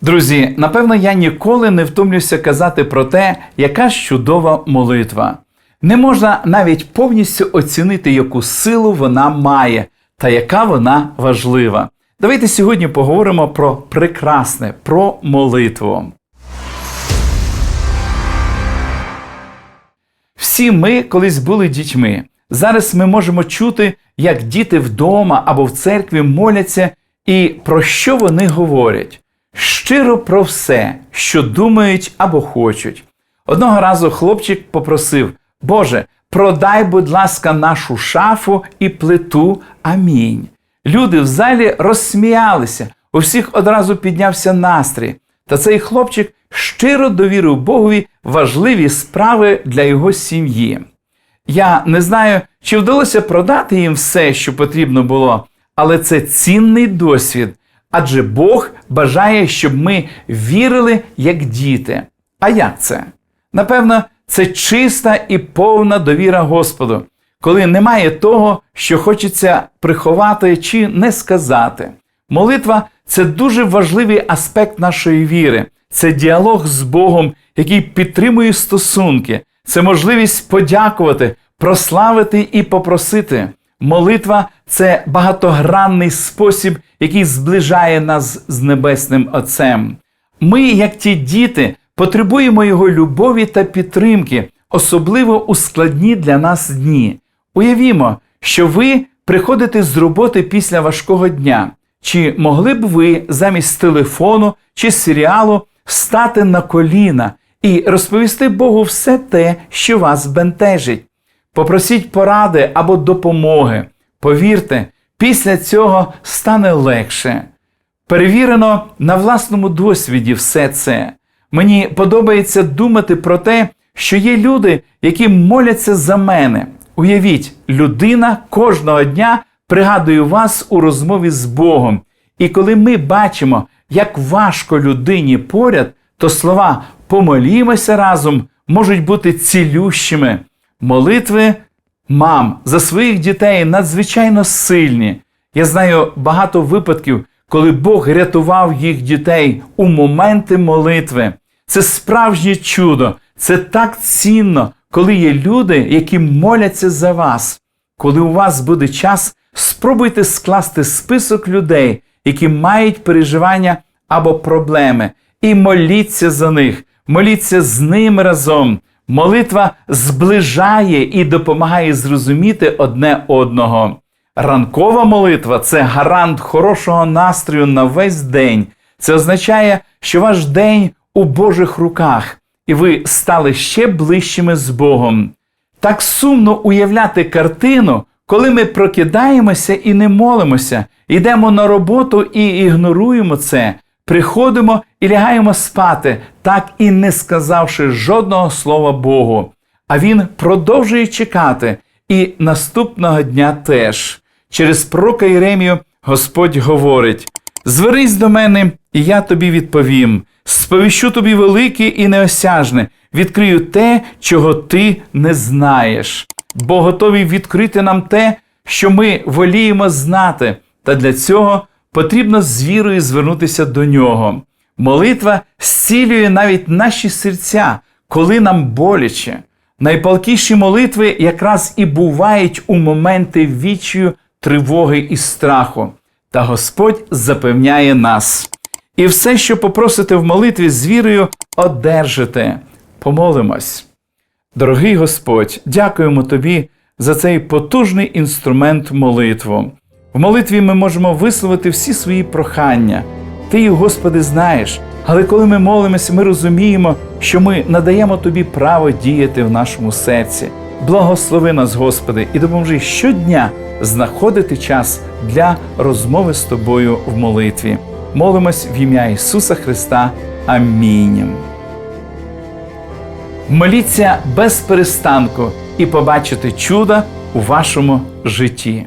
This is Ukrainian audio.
Друзі, напевно, я ніколи не втомлюся казати про те, яка чудова молитва. Не можна навіть повністю оцінити, яку силу вона має та яка вона важлива. Давайте сьогодні поговоримо про прекрасне, про молитву. Всі ми колись були дітьми. Зараз ми можемо чути, як діти вдома або в церкві моляться і про що вони говорять. Щиро про все, що думають або хочуть. Одного разу хлопчик попросив: Боже, продай, будь ласка, нашу шафу і плиту. Амінь. Люди в залі розсміялися, у всіх одразу піднявся настрій. Та цей хлопчик щиро довірив Богові важливі справи для його сім'ї. Я не знаю, чи вдалося продати їм все, що потрібно було, але це цінний досвід, адже Бог бажає, щоб ми вірили як діти. А як це? Напевно, це чиста і повна довіра Господу, коли немає того, що хочеться приховати чи не сказати. Молитва це дуже важливий аспект нашої віри. Це діалог з Богом, який підтримує стосунки, це можливість подякувати, прославити і попросити. Молитва це багатогранний спосіб, який зближає нас з Небесним Отцем. Ми, як ті діти, потребуємо Його любові та підтримки, особливо у складні для нас дні. Уявімо, що ви приходите з роботи після важкого дня. Чи могли б ви замість телефону чи серіалу стати на коліна і розповісти Богу все те, що вас бентежить? Попросіть поради або допомоги. Повірте, після цього стане легше. Перевірено на власному досвіді все це. Мені подобається думати про те, що є люди, які моляться за мене. Уявіть, людина кожного дня пригадує вас у розмові з Богом. І коли ми бачимо, як важко людині поряд, то слова помолімося разом можуть бути цілющими. Молитви мам за своїх дітей надзвичайно сильні. Я знаю багато випадків, коли Бог рятував їх дітей у моменти молитви. Це справжнє чудо, це так цінно, коли є люди, які моляться за вас. Коли у вас буде час, спробуйте скласти список людей, які мають переживання або проблеми, і моліться за них, моліться з ними разом. Молитва зближає і допомагає зрозуміти одне одного. Ранкова молитва це гарант хорошого настрою на весь день. Це означає, що ваш день у Божих руках, і ви стали ще ближчими з Богом. Так сумно уявляти картину, коли ми прокидаємося і не молимося, йдемо на роботу і ігноруємо це, приходимо і лягаємо спати, так і не сказавши жодного слова Богу. А він продовжує чекати, і наступного дня теж. Через пророка Єремію Господь говорить: Зверись до мене, і я тобі відповім. Сповіщу тобі велике і неосяжне, відкрию те, чого ти не знаєш, бо готовий відкрити нам те, що ми воліємо знати, та для цього потрібно з вірою звернутися до нього. Молитва зцілює навіть наші серця, коли нам боляче. Найпалкіші молитви якраз і бувають у моменти відчаю, тривоги і страху. Та Господь запевняє нас. І все, що попросите в молитві з вірою, одержите. Помолимось. Дорогий Господь, дякуємо Тобі за цей потужний інструмент молитву. В молитві ми можемо висловити всі свої прохання. Ти їх, Господи, знаєш, але коли ми молимося, ми розуміємо, що ми надаємо Тобі право діяти в нашому серці. Благослови нас, Господи, і допоможи щодня знаходити час для розмови з Тобою в молитві. Молимось в ім'я Ісуса Христа. Амінь. Моліться без перестанку і побачите чудо у вашому житті.